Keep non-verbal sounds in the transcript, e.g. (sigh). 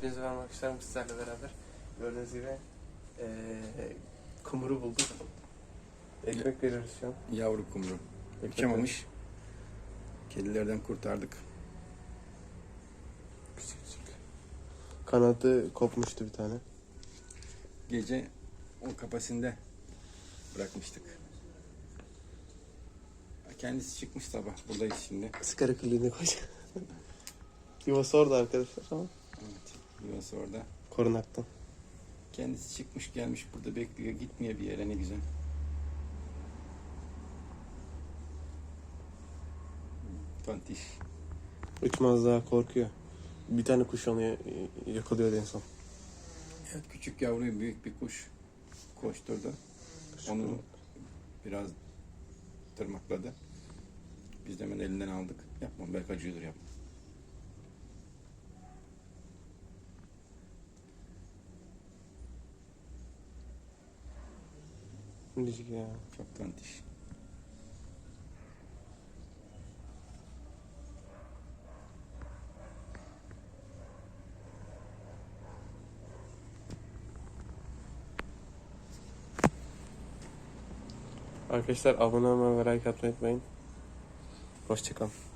Hepinize merhaba arkadaşlar. Sizlerle beraber gördüğünüz gibi eee kumru bulduk. Ekmek veriyoruz şu an. Yavru kumru. Uçamamış. Kedilerden kurtardık. Küçük küçük. Kanadı kopmuştu bir tane. Gece o kafesinde bırakmıştık. Kendisi çıkmış sabah. Buradayız şimdi. Sigara külüğüne koy. (laughs) Yuvası orada arkadaşlar ama Yuvası orada. korunaktan. Kendisi çıkmış gelmiş burada bekliyor. Gitmiyor bir yere ne güzel. Tontiş. Uçmaz daha korkuyor. Bir tane kuş onu yakalıyordu en son. Evet, küçük yavruyu büyük bir kuş koşturdu. Onu biraz tırmakladı. Biz de hemen elinden aldık. Yapma belki acıyordur yapma. Minicik ya. Çok tontiş. Arkadaşlar abone olmayı ve like atmayı unutmayın. Hoşçakalın.